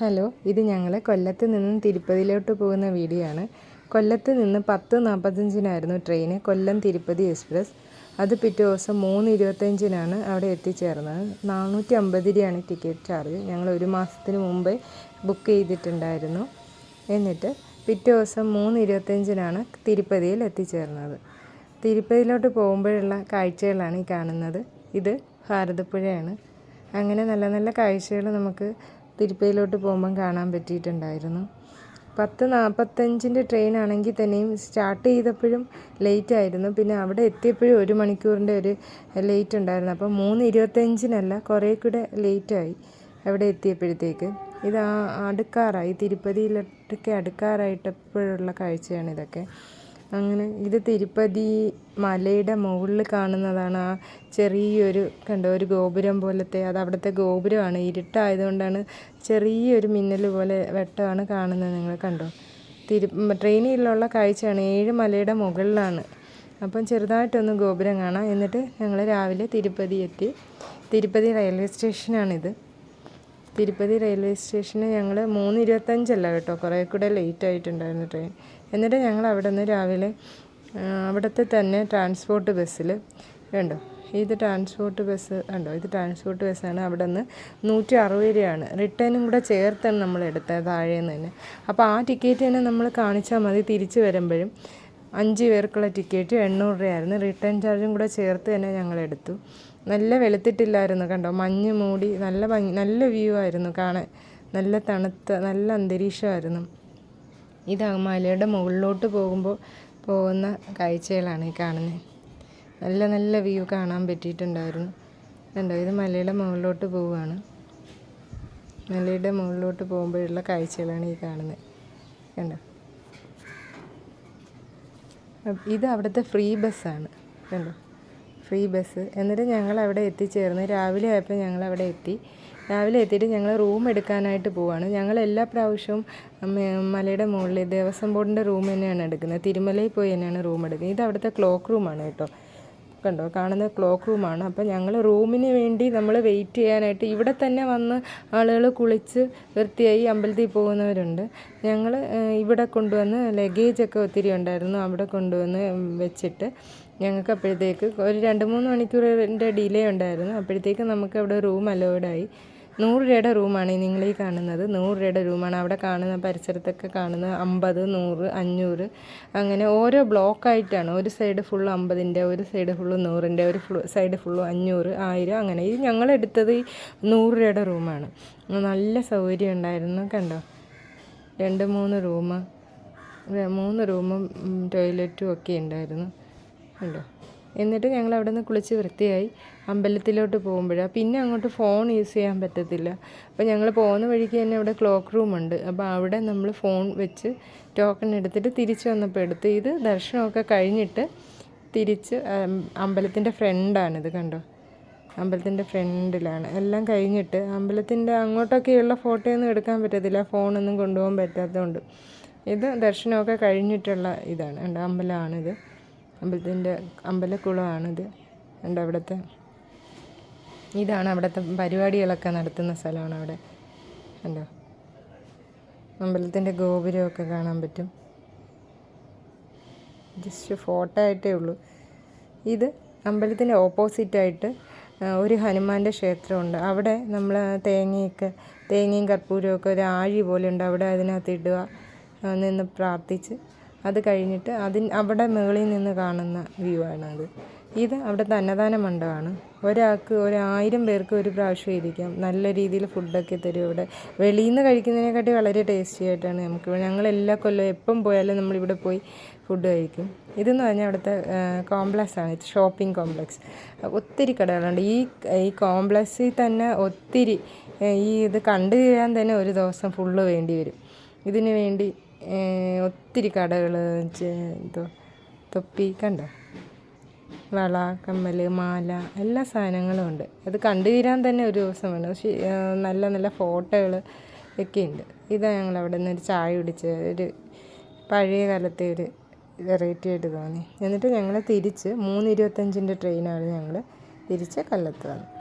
Hello ഇത് ഞങ്ങൾ കൊല്ലത്ത് നിന്നും തിരുപ്പതിയിലോട്ട് പോകുന്ന വീഡിയോ ആണ് കൊല്ലത്ത് നിന്ന് പത്ത് നാൽപ്പത്തഞ്ചിനായിരുന്നു ട്രെയിന് കൊല്ലം തിരുപ്പതി എക്സ്പ്രസ്. അത് പിറ്റേ ദിവസം മൂന്ന് ഇരുപത്തഞ്ചിനാണ് അവിടെ എത്തിച്ചേർന്നത്. നാനൂറ്റി അമ്പത് രൂപയാണ് ടിക്കറ്റ് ചാർജ്. ഞങ്ങൾ ഒരു മാസത്തിന് മുമ്പേ ബുക്ക് ചെയ്തിട്ടുണ്ടായിരുന്നു. എന്നിട്ട് പിറ്റേ ദിവസം മൂന്ന് ഇരുപത്തഞ്ചിനാണ് തിരുപ്പതിയിൽ എത്തിച്ചേർന്നത്. തിരുപ്പതിയിലോട്ട് പോകുമ്പോഴുള്ള കാഴ്ചകളാണ് ഈ കാണുന്നത്. ഇത് ഭാരതപ്പുഴയാണ്. അങ്ങനെ നല്ല നല്ല കാഴ്ചകൾ നമുക്ക് തിരുപ്പതിയിലോട്ട് പോകുമ്പം കാണാൻ പറ്റിയിട്ടുണ്ടായിരുന്നു. പത്ത് നാൽപ്പത്തഞ്ചിന്റെ ട്രെയിൻ ആണെങ്കിൽ തന്നെയും സ്റ്റാർട്ട് ചെയ്തപ്പോഴും ലേറ്റ് ആയിരുന്നു. പിന്നെ അവിടെ എത്തിയപ്പോഴും ഒരു മണിക്കൂറിന്റെ ഒരു ലേറ്റ് ഉണ്ടായിരുന്നു. അപ്പോൾ മൂന്ന് ഇരുപത്തഞ്ചിനല്ല കുറേ കൂടെ ലേറ്റായി അവിടെ എത്തിയപ്പോഴത്തേക്ക്. ഇത് അടുക്കാറായി തിരുപ്പതിയിലൊക്കെ അടുക്കാറായിട്ടപ്പോഴുള്ള കാഴ്ചയാണ് ഇതൊക്കെ. അങ്ങനെ ഇത് തിരുപ്പതി മലയുടെ മുകളിൽ കാണുന്നതാണ് ആ ചെറിയൊരു കണ്ടോ ഒരു ഗോപുരം പോലത്തെ അത് അവിടുത്തെ ഗോപുരമാണ്. ഇരുട്ടായതുകൊണ്ടാണ് ചെറിയൊരു മിന്നൽ പോലെ വെട്ടമാണ് കാണുന്നത് നിങ്ങൾ കണ്ടോ. തിരു ട്രെയിനിലുള്ള കാഴ്ചയാണ് ഏഴ് മലയുടെ മുകളിലാണ്. അപ്പം ചെറുതായിട്ടൊന്ന് ഗോപുരം കാണാം. എന്നിട്ട് ഞങ്ങൾ രാവിലെ തിരുപ്പതി എത്തി. തിരുപ്പതി റെയിൽവേ സ്റ്റേഷനാണിത്. തിരുപ്പതി റെയിൽവേ സ്റ്റേഷന് ഞങ്ങൾ മൂന്ന് ഇരുപത്തഞ്ചല്ല കേട്ടോ. കുറേ കൂടെ ലേറ്റ് ആയിട്ടുണ്ടായിരുന്നു ട്രെയിൻ. എന്നിട്ട് ഞങ്ങൾ അവിടെ നിന്ന് രാവിലെ അവിടുത്തെ തന്നെ ട്രാൻസ്പോർട്ട് ബസ്സിൽ കണ്ടോ? ഇത് ട്രാൻസ്പോർട്ട് ബസ് ഉണ്ടോ ഇത് ട്രാൻസ്പോർട്ട് ബസ്സാണ് അവിടെ നിന്ന് നൂറ്റി അറുപത് രൂപയാണ്. റിട്ടേണും കൂടെ ചേർത്താണ് നമ്മൾ എടുത്തത് താഴേന്ന് തന്നെ. അപ്പോൾ ആ ടിക്കറ്റ് തന്നെ നമ്മൾ കാണിച്ചാൽ മതി തിരിച്ചു വരുമ്പോഴും. അഞ്ച് പേർക്കുള്ള ടിക്കറ്റ് എണ്ണൂറ് രൂപയായിരുന്നു. റിട്ടേൺ ചാർജും കൂടെ ചേർത്ത് തന്നെ ഞങ്ങൾ എടുത്തു. നല്ല വെളുത്തിട്ടില്ലായിരുന്നു കണ്ടോ? മഞ്ഞ് മൂടി നല്ല ഭംഗി നല്ല വ്യൂ ആയിരുന്നു കാണാൻ. നല്ല തണുത്ത നല്ല അന്തരീക്ഷമായിരുന്നു. ഇത് മലയുടെ മുകളിലോട്ട് പോകുമ്പോൾ പോകുന്ന കാഴ്ചകളാണ് ഈ കാണുന്നത് നല്ല നല്ല വ്യൂ കാണാൻ പറ്റിയിട്ടുണ്ടായിരുന്നു. കണ്ടോ? ഇത് മലയുടെ മുകളിലോട്ട് പോവുകയാണ്. മലയുടെ മുകളിലോട്ട് പോകുമ്പോഴുള്ള കാഴ്ചകളാണ് ഈ കാണുന്നത് കണ്ടോ? ഇത് അവിടുത്തെ ഫ്രീ ബസ്സാണ്. കണ്ടോ? Free bus. എന്നിട്ട് ഞങ്ങൾ അവിടെ എത്തിച്ചേർന്ന്. രാവിലെ ആയപ്പോൾ ഞങ്ങൾ അവിടെ എത്തി. രാവിലെ എത്തിയിട്ട് ഞങ്ങൾ റൂം എടുക്കാനായിട്ട് പോവാണ്. ഞങ്ങൾ എല്ലാ പ്രാവശ്യവും മലയുടെ മുകളിൽ ദേവസ്വം ബോർഡിന്റെ റൂം തന്നെയാണ് എടുക്കുന്നത്. തിരുമലയിൽ പോയി തന്നെയാണ് റൂം എടുക്കുന്നത്. ഇത് അവിടുത്തെ ക്ലോക്ക് റൂമാണ് കേട്ടോ. കണ്ടോ? കാണുന്ന ക്ലോക്ക് റൂമാണ് അപ്പോൾ ഞങ്ങൾ റൂമിന് വേണ്ടി നമ്മൾ വെയിറ്റ് ചെയ്യാനായിട്ട് ഇവിടെ തന്നെ വന്ന് ആളുകൾ കുളിച്ച് വൃത്തിയായി അമ്പലത്തിൽ പോകുന്നവരുണ്ട്. ഞങ്ങൾ ഇവിടെ കൊണ്ടുവന്ന് ലഗേജൊക്കെ ഒത്തിരി ഉണ്ടായിരുന്നു. അവിടെ കൊണ്ടുവന്ന് വെച്ചിട്ട് ഞങ്ങൾക്ക് അപ്പോഴത്തേക്ക് ഒരു രണ്ട് മൂന്ന് മണിക്കൂറിന്റെ ഡിലേ ഉണ്ടായിരുന്നു. അപ്പോഴത്തേക്ക് നമുക്ക് അവിടെ റൂം അലോഡായി നൂറ് രൂപയുടെ റൂമാണ് നിങ്ങൾ ഈ കാണുന്നത്. നൂറ് രൂപയുടെ റൂമാണ്. അവിടെ കാണുന്ന പരിസരത്തൊക്കെ കാണുന്ന അമ്പത് നൂറ് അഞ്ഞൂറ്. അങ്ങനെ ഓരോ ബ്ലോക്കായിട്ടാണ്. ഒരു സൈഡ് ഫുൾ അമ്പതിന്റെ ഒരു സൈഡ് ഫുള്ള് നൂറിന്റെ ഒരു സൈഡ് ഫുള്ള് അഞ്ഞൂറ് ആയിരം അങ്ങനെ. ഇത് ഞങ്ങളെടുത്തത് നൂറ് രൂപയുടെ റൂമാണ്. നല്ല സൗകര്യം ഉണ്ടായിരുന്നു. കണ്ടോ? രണ്ട് മൂന്ന് റൂം. മൂന്ന് റൂമും ടോയ്ലറ്റും ഒക്കെ ഉണ്ടായിരുന്നു. കണ്ടോ? എന്നിട്ട് ഞങ്ങൾ അവിടെ നിന്ന് കുളിച്ച് വൃത്തിയായി അമ്പലത്തിലോട്ട് പോകുമ്പോഴാണ് പിന്നെ അങ്ങോട്ട് ഫോൺ യൂസ് ചെയ്യാൻ പറ്റത്തില്ല. അപ്പോൾ ഞങ്ങൾ പോകുന്ന വഴിക്ക് തന്നെ അവിടെ ക്ലോക്ക് റൂമുണ്ട് അപ്പോൾ അവിടെ നമ്മൾ ഫോൺ വെച്ച് ടോക്കൺ എടുത്തിട്ട് തിരിച്ച് വന്നപ്പോൾ എടുത്ത് ഇത് ദർശനമൊക്കെ കഴിഞ്ഞിട്ട് തിരിച്ച് അമ്പലത്തിന്റെ ഫ്രണ്ടാണിത് കണ്ടോ? അമ്പലത്തിന്റെ ഫ്രണ്ടിലാണ് എല്ലാം കഴിഞ്ഞിട്ട് അമ്പലത്തിന്റെ അങ്ങോട്ടൊക്കെയുള്ള ഫോട്ടോയൊന്നും എടുക്കാൻ പറ്റത്തില്ല. ഫോണൊന്നും കൊണ്ടുപോകാൻ പറ്റാത്തതുകൊണ്ട്. ഇത് ദർശനമൊക്കെ കഴിഞ്ഞിട്ടുള്ള ഇതാണ്. അമ്പലമാണിത്. അമ്പലത്തിന്റെ അമ്പലക്കുളമാണിത്. ഉണ്ട് അവിടുത്തെ? ഇതാണ് അവിടുത്തെ പരിപാടികളൊക്കെ നടത്തുന്ന സ്ഥലമാണ് അവിടെ. കണ്ടോ? അമ്പലത്തിന്റെ ഗോപുരമൊക്കെ കാണാൻ പറ്റും. ജസ്റ്റ് ഫോട്ടോ ആയിട്ടേ ഉള്ളൂ. ഇത് അമ്പലത്തിന്റെ ഓപ്പോസിറ്റായിട്ട് ഒരു ഹനുമാന്റെ ക്ഷേത്രമുണ്ട്. അവിടെ നമ്മൾ തേങ്ങയൊക്കെ തേങ്ങയും കർപ്പൂരമൊക്കെ ഒരു ആഴി പോലെ ഉണ്ട്. അവിടെ അതിനകത്ത് ഇടുക നിന്ന് പ്രാർത്ഥിച്ച് അത് കഴിഞ്ഞിട്ട് അതിൻ അവിടെ മുകളിൽ നിന്ന് കാണുന്ന വ്യൂ ആണത് ഇത് അവിടുത്തെ അന്നദാന മണ്ഡപമാണ്. ഒരാൾക്ക് ഒരായിരം പേർക്ക് ഒരു പ്രാവശ്യം ഇരിക്കാം. നല്ല രീതിയിൽ ഫുഡൊക്കെ തരും ഇവിടെ വെളിയിൽ നിന്ന് കഴിക്കുന്നതിനെക്കാട്ടി വളരെ ടേസ്റ്റി ആയിട്ടാണ് നമുക്ക്. ഞങ്ങൾ എല്ലാ കൊല്ലവും എപ്പം പോയാലും നമ്മളിവിടെ പോയി ഫുഡ് കഴിക്കും. ഇതെന്ന് പറഞ്ഞാൽ അവിടുത്തെ കോംപ്ലക്സ് ആണ്. ഷോപ്പിംഗ് കോംപ്ലക്സ് ഒത്തിരി കടകളുണ്ട്. ഈ ഈ കോംപ്ലക്സിൽ തന്നെ ഒത്തിരി ഈ ഇത് കണ്ടു തീരാൻ തന്നെ ഒരു ദിവസം ഫുള്ള് വേണ്ടി വരും. ഇതിന് വേണ്ടി ഒത്തിരി കടകൾ എന്തോ തൊപ്പി കണ്ടോ? വള കമ്മൽ മാല എല്ലാ സാധനങ്ങളും ഉണ്ട്. അത് കണ്ടു തീരാൻ തന്നെ ഒരു ദിവസം വേണം പക്ഷേ നല്ല നല്ല ഫോട്ടോകൾ ഒക്കെ ഉണ്ട്. ഇതാണ് ഞങ്ങൾ അവിടെ നിന്ന് ഒരു ചായ കുടിച്ച ഒരു പഴയ കാലത്തെ ഒരു വെറൈറ്റി ആയിട്ട് തോന്നി. എന്നിട്ട് ഞങ്ങൾ തിരിച്ച് മൂന്ന് ഇരുപത്തഞ്ചിന്റെ ട്രെയിനാണ് ഞങ്ങൾ തിരിച്ച് കൊല്ലത്ത് വന്നു